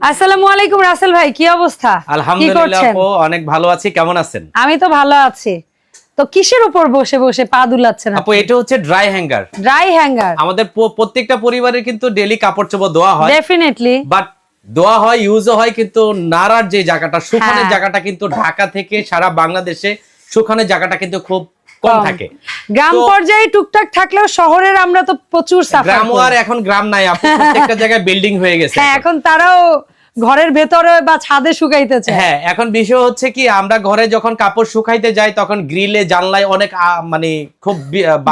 আসসালামু আলাইকুম রাসেল ভাই কি অবস্থা? আলহামদুলিল্লাহ আপু অনেক ভালো আছি কেমন আছেন? আমি তো ভালো আছি। তো কিসের উপর বসে বসে পা দুলাচ্ছেন আপু এটা হচ্ছে ড্রাই হ্যাঙ্গার ড্রাই হ্যাঙ্গার আমাদের প্রত্যেকটা পরিবারের কিন্তু ডেলি কাপড় চোপড় ধোয়া হয়। ডেফিনেটলি বাট ধোয়া হয় ইউজও হয় কিন্তু নাড়ার যে জায়গাটা শুকানোর হ্যাঁ। জায়গাটা কিন্তু ঢাকা থেকে সারা বাংলাদেশে শুকানোর জায়গাটা কিন্তু খুব কম। থাকে। গ্রাম পর্যায়ে টুকটাক থাকলেও শহরের আমরা তো প্রচুর গ্রাম আর এখন গ্রাম নাই প্রত্যেকটা জায়গায় বিল্ডিং হয়ে গেছে হ্যাঁ এখন। তারাও ঘরের ভেতরে বা ছাদে শুকাইতেছে হ্যাঁ এখন বিষয় হচ্ছে কি আমরা ঘরে যখন কাপড় শুকাইতে যাই তখন গ্রিলে জানলায় অনেক মানে খুব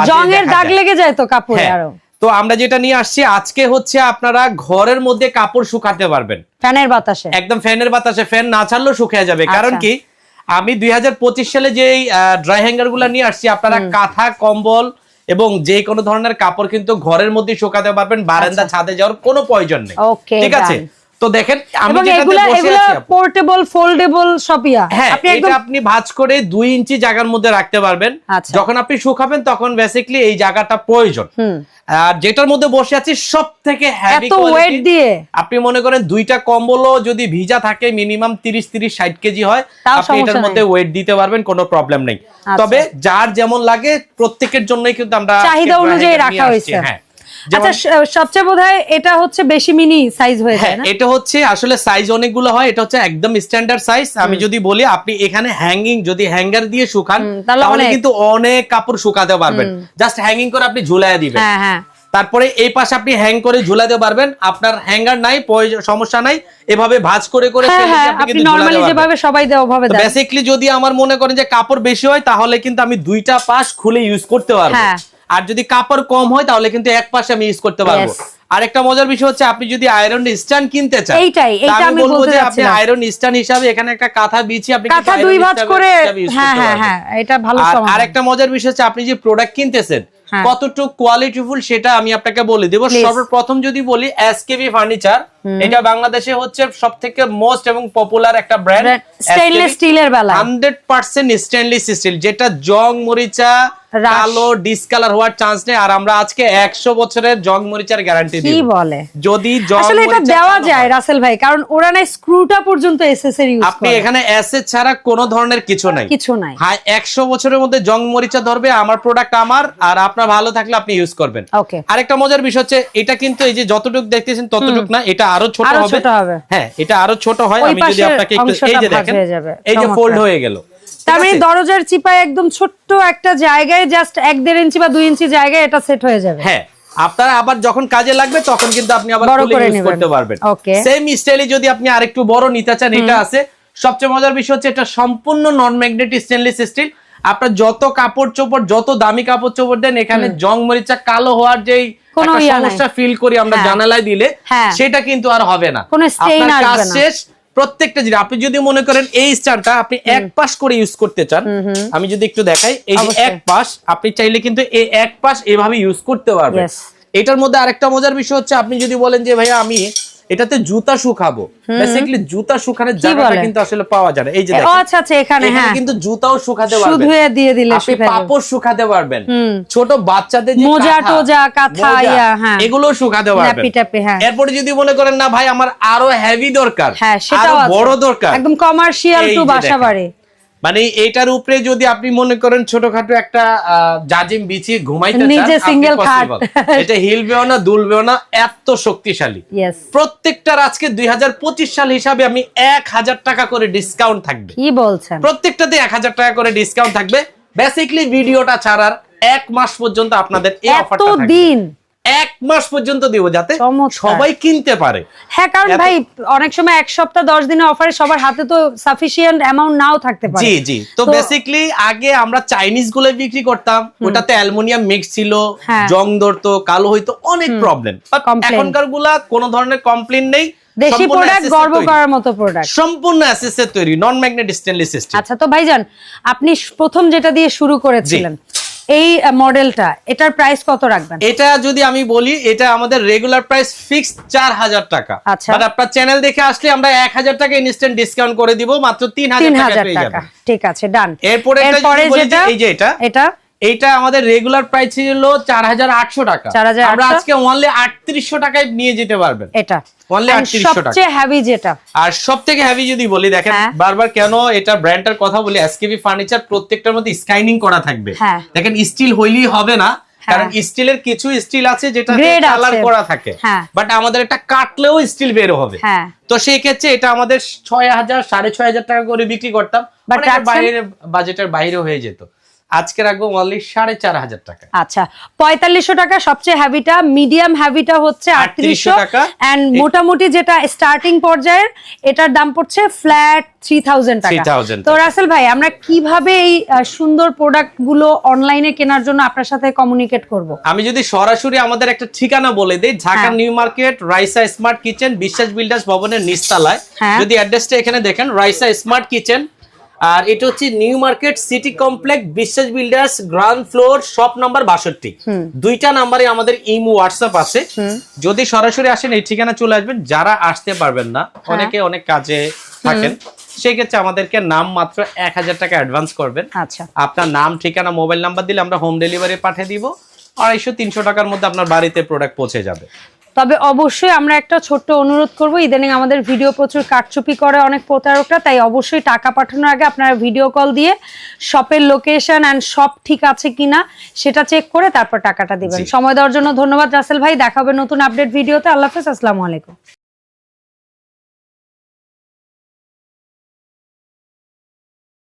জংয়ের দাগ লেগে যায় তো কাপড়ে হ্যাঁ। আরও। তো আমরা যেটা নিয়ে আসছি আজকে হচ্ছে আপনারা ঘরের মধ্যে কাপড় শুকাতে পারবেন। ফ্যানের বাতাসে। একদম ফ্যানের বাতাসে ফ্যান না ছাড়লেও শুকিয়ে যাবে। কারণ আচ্ছা। কি আমি দুই হাজার পঁচিশ সালে যে ড্রাই হ্যাঙ্গারগুলা নিয়ে আসছি আপনারা কাঁথা কম্বল এবং যে কোনো ধরনের কাপড় কিন্তু ঘরের মধ্যে শুকাতে পারবেন বারান্দা ছাদে যাওয়ার কোনো প্রয়োজন নেই আচ্ছা। ঠিক আছে. তো দেখেন আমি যেটাতে বসে আছি পোর্টেবল ফোল্ডেবল সব ইয়া আপনি এটা একদম আপনি ভাঁজ করে দুই ইঞ্চি জায়গার মধ্যে রাখতে পারবেন। আচ্ছা। যখন আপনি শুকাবেন তখন বেসিক্যালি এই জায়গাটা প্রয়োজন। আর যেটার মধ্যে বসে আছি সব থেকে হেভি ওয়েট দিয়ে। আপনি মনে করেন দুইটা কম্বলও যদি ভিজা থাকে মিনিমাম তিরিশ তিরিশ ষাট কেজি হয় আপনি এটার মধ্যে ওয়েট দিতে পারবেন কোনো প্রবলেম নেই। আচ্ছা। তবে যার যেমন লাগে প্রত্যেকের জন্যই কিন্তু আমরা চাহিদা অনুযায়ী রাখা হয়েছে। হ্যাঁ। আচ্ছা সবচেয়ে বোধহয় এটা হচ্ছে বেশি মিনি সাইজ হয়ে যায় না? এটা হচ্ছে আসলে সাইজ অনেকগুলো হয় এটা হচ্ছে একদম স্ট্যান্ডার্ড সাইজ আমি যদি বলি আপনি এখানে হ্যাঙ্গিং যদি হ্যাঙ্গার দিয়ে শুকান তাহলে কিন্তু অনেক কাপড় শুকাতে পারবেন। জাস্ট হ্যাঙ্গিং করে আপনি ঝুলাইয়া দিবেন। হ্যাঁ হ্যাঁ। তারপরে এই পাশে আপনি হ্যাং করে ঝুলাতে পারবেন। আপনার হ্যাঙ্গার নাই সমস্যা নাই। এভাবে ভাঁজ করে করে হ্যাঁ হ্যাঁ আপনি নরমালি যেভাবে সবাই দেয় ওভাবে দেয় বেসিক্যালি যদি আমার মনে করেন যে কাপড় বেশি হয় তাহলে কিন্তু আমি দুইটা পাশ খুলে ইউজ করতে পারব। হ্যাঁ। আর যদি কাপড় কম হয় তাহলে কিন্তু এক পাশে আমি ইউজ করতে পারব। আর একটা মজার বিষয় হচ্ছে আপনি যদি আয়রন স্ট্যান্ড কিনতে চান এইটাই, তা এইটা আমি বলব যে আপনি আয়রন স্ট্যান্ড হিসাবে এখানে একটা কাঁথা বিছিয়ে আপনি কাঁথা দুই ভাঁজ করে হ্যাঁ হ্যাঁ হ্যাঁ এটা ভালো আর সমাধান। আরেকটা মজার বিষয় হচ্ছে আপনি যে প্রোডাক্ট কিনতেছেন হ্যাঁ। কতটুকু কোয়ালিটিফুল সেটা আমি আপনাকে বলে দেবো। সর্বপ্রথম যদি বলি এসকেবি ফার্নিচার এটা বাংলাদেশে হচ্ছে সব থেকে মোস্ট এবং পপুলার একটা ব্র্যান্ড স্টেইনলেস স্টিলের বেলা হান্ড্রেড পার্সেন্ট স্টেনলেস স্টিল যেটা জং মরিচা কালো ডিসকালার হওয়ার চান্স নেই আর আমরা আজকে একশো বছরের জং মরিচার গ্যারান্টি কি বলে? যদি জং আসলে এটা দেওয়া যায় রাসেল ভাই কারণ ওরা নাই স্ক্রুটা পর্যন্ত এসএসএর ইউজ আপনি এখানে অ্যাসেট ছাড়া কোনো ধরনের কিছু নাই। কিছু নাই। হ্যাঁ একশো বছরের মধ্যে জং মরিচা ধরবে আমার প্রোডাক্ট আমার আর আপনার ভালো থাকলে আপনি ইউজ করবেন। ওকে আরেকটা মজার বিষয় হচ্ছে এটা কিন্তু এই যে যতটুক দেখতেছেন ততটুক না এটা আরও ছোট হবে। হ্যাঁ এটা আরও ছোট হয়। আমি যদি আপনাকে একটু এই যে দেখেন এই যে ফোল্ড হয়ে গেল। তার মানে দরজার চিপায় একদম ছোট্ট একটা জায়গায় জাস্ট এক দেড় ইঞ্চি বা দুই ইঞ্চি জায়গায় এটা সেট হয়ে যাবে। হ্যাঁ আপনার আবার যখন কাজে লাগবে তখন কিন্তু আপনি আবার ইউজ করতে পারবেন। সেম স্টাইলে যদি আপনি আরেকটু বড় নিতে চান এটা আছে। সবচেয়ে মজার বিষয় হচ্ছে এটা সম্পূর্ণ নন ম্যাগনেট স্টেনলেস স্টিল আপনার যত কাপড় চোপড় যত দামি কাপড় চোপড় দেন এখানে জং মরিচা কালো হওয়ার যেই নাই। সমস্যা ফিল করি আমরা হ্যাঁ। জানালায় দিলে হ্যাঁ। সেটা কিন্তু আর হবে না। আপনার কাজ শেষ প্রত্যেকটা জিনিস। আপনি যদি মনে করেন এই স্টারটা আপনি এক পাশ করে ইউজ করতে চান আমি যদি একটু দেখাই এই যে এক পাশ আপনি চাইলে কিন্তু এই এক পাশ এভাবে ইউজ করতে পারবেন। এটার মধ্যে আরেকটা মজার বিষয় হচ্ছে আপনি যদি বলেন যে ভাইয়া আমি এটাতে জুতা শুকাবো বেসিক্যালি জুতা শুকানোর জায়গাটা কিন্তু আসলে পাওয়া যায় না। এই যে দেখো আচ্ছা আচ্ছা এখানে হ্যাঁ। কিন্তু জুতাও শুকাতে শুধু পারবেন। হয়ে দিয়ে দিলে আপনি পাপড় শুকাতে পারবেন। ছোট বাচ্চাদের যে মোজা টোজা, কাঁথা, ইয়া, হ্যাঁ। এগুলো শুকাতে পারবেন। ট্যাপি, হ্যাঁ। এরপরে যদি মনে করেন না ভাই আমার আরও হেভি দরকার হ্যাঁ সেটাও আছে। বড় দরকার একদম কমার্শিয়াল টু যে বাসা দেখেন। বাড়ি। মানে এটার উপরে যদি আপনি মনে করেন ছোটখাটো একটা জাজিম বিছিয়ে ঘুমাইতে খাট। এটা হিলবেও না দুলবেও না এত শক্তিশালী। প্রত্যেকটার আজকে দুই হাজার পঁচিশ সাল হিসাবে আমি এক হাজার টাকা করে ডিসকাউন্ট থাকবে। কি বলছেন? প্রত্যেকটাতে এক হাজার টাকা করে ডিসকাউন্ট থাকবে। বেসিকলি ভিডিওটা ছাড়ার এক মাস পর্যন্ত আপনাদের এই অফারটা দিন। এক মাস পর্যন্ত দিব যাতে সবাই কিনতে পারে। হ্যাঁ কারণ ভাই অনেক সময় এক সপ্তাহ দশ দিনের অফারে সবার হাতে তো সাফিসিয়েন্ট অ্যামাউন্ট নাও থাকতে পারে। জি জি। তো বেসিকলি আগে আমরা চাইনিজগুলো বিক্রি করতাম। ওটাতে অ্যালুমিনিয়াম মিক্স ছিল হ্যাঁ। জং ধরতো কালো হইতো অনেক প্রবলেম এখনকারগুলা কোনো ধরনের কমপ্লেন নেই। দেশি প্রোডাক্ট গর্ব করার মতো প্রোডাক্ট সম্পূর্ণ অ্যাসেসের তৈরি নন ম্যাগনেট স্টেনলেস স্টিল আচ্ছা তো ভাইজান আপনি প্রথম যেটা দিয়ে শুরু করেছিলেন এই মডেলটা এটার প্রাইস কত রাখবেন? এটা যদি আমি বলি এটা আমাদের রেগুলার প্রাইস ফিক্স চার হাজার টাকা। আচ্ছা। বাট আপনার চ্যানেল দেখে আসলে আমরা এক হাজার টাকা ইনস্ট্যান্ট ডিসকাউন্ট করে দিব মাত্র তিন হাজার টাকা। ঠিক আছে ডান এরপরে এই যে এটা। এটা এইটা আমাদের রেগুলার প্রাইস ছিল চার হাজার আটশো টাকা। আমরা আজকে অনলি আটত্রিশশো টাকায় নিয়ে যেতে পারবেন। এটা। And 3800 টাকা। সবচেয়ে হ্যাভি যেটা। আর সব থেকে হেভি যদি বলি দেখেন হ্যাঁ। বারবার কেন এটা ব্র্যান্ডটার কথা বলি এসকেবি ফার্নিচার প্রত্যেকটার মধ্যে স্কাইনিং করা থাকবে। হ্যাঁ। দেখেন স্টিল হইলেই হবে না কারণ স্টিলের কিছু স্টিল আছে যেটা কালার করা থাকে। হ্যাঁ। বাট আমাদের এটা কাটলেও স্টিল বের হবে। হ্যাঁ। তো সেই ক্ষেত্রে এটা আমাদের ছয় হাজার সাড়ে ছয় হাজার টাকা করে বিক্রি করতাম। অনেকের বাইরে বাজেটের বাইরে হয়ে যেত। আজকে রাখব অনলি সাড়ে চার হাজার টাকা আচ্ছা পঁয়তাল্লিশশো টাকা সবচেয়ে হ্যাভিটা মিডিয়াম হ্যাভিটা হচ্ছে আটত্রিশশো টাকা। এন্ড মোটামুটি যেটা স্টার্টিং পর্যায়ের এটার দাম পড়ছে ফ্ল্যাট থ্রি থাউজেন্ড টাকা তো রাসেল ভাই আমরা কীভাবে এই সুন্দর প্রোডাক্টগুলো অনলাইনে কেনার জন্য আপনার সাথে কমিউনিকেট করব আমি যদি সরাসরি আমাদের একটা ঠিকানা বলে দিই ঢাকা হ্যাঁ। New market Raisa smart kitchen Biswas builders ভবনের নিচতলায় হ্যাঁ। যদি অ্যাড্রেসটা এখানে দেখেন রাইসা স্মার্ট কিচেন আর এটা হচ্ছে new market city complex Biswas builders ground floor shop number বাষট্টি। দুইটা নাম্বারে আমাদের ইমো হোয়াটসঅ্যাপ আছে। যদি সরাসরি আসেন এই ঠিকানা চলে আসবেন যারা আসতে পারবেন না হ্যাঁ। অনেকে অনেক কাজে থাকেন সেক্ষেত্রে আমাদেরকে নাম মাত্র এক হাজার টাকা অ্যাডভান্স করবেন। আচ্ছা। আপনার নাম ঠিকানা মোবাইল নাম্বার দিলে আমরা হোম ডেলিভারি পাঠিয়ে দিব। আড়াইশো তিনশো টাকার মধ্যে আপনার বাড়িতে প্রোডাক্ট পৌঁছে যাবে। তবে অবশ্যই আমরা একটা ছোট্ট অনুরোধ করব ইদানিং আমাদের ভিডিও প্রচুর কাটচুপি করে অনেক প্রতারকরা তাই অবশ্যই টাকা পাঠানোর আগে আপনারা ভিডিও কল দিয়ে শপের লোকেশন অ্যান্ড শপ ঠিক আছে কিনা সেটা চেক করে তারপর টাকাটা দেবেন। সময় দেওয়ার জন্য ধন্যবাদ রাসেল ভাই দেখাবে নতুন আপডেট ভিডিওতে। আল্লাহ হাফেজ আসসালামু আলাইকুম।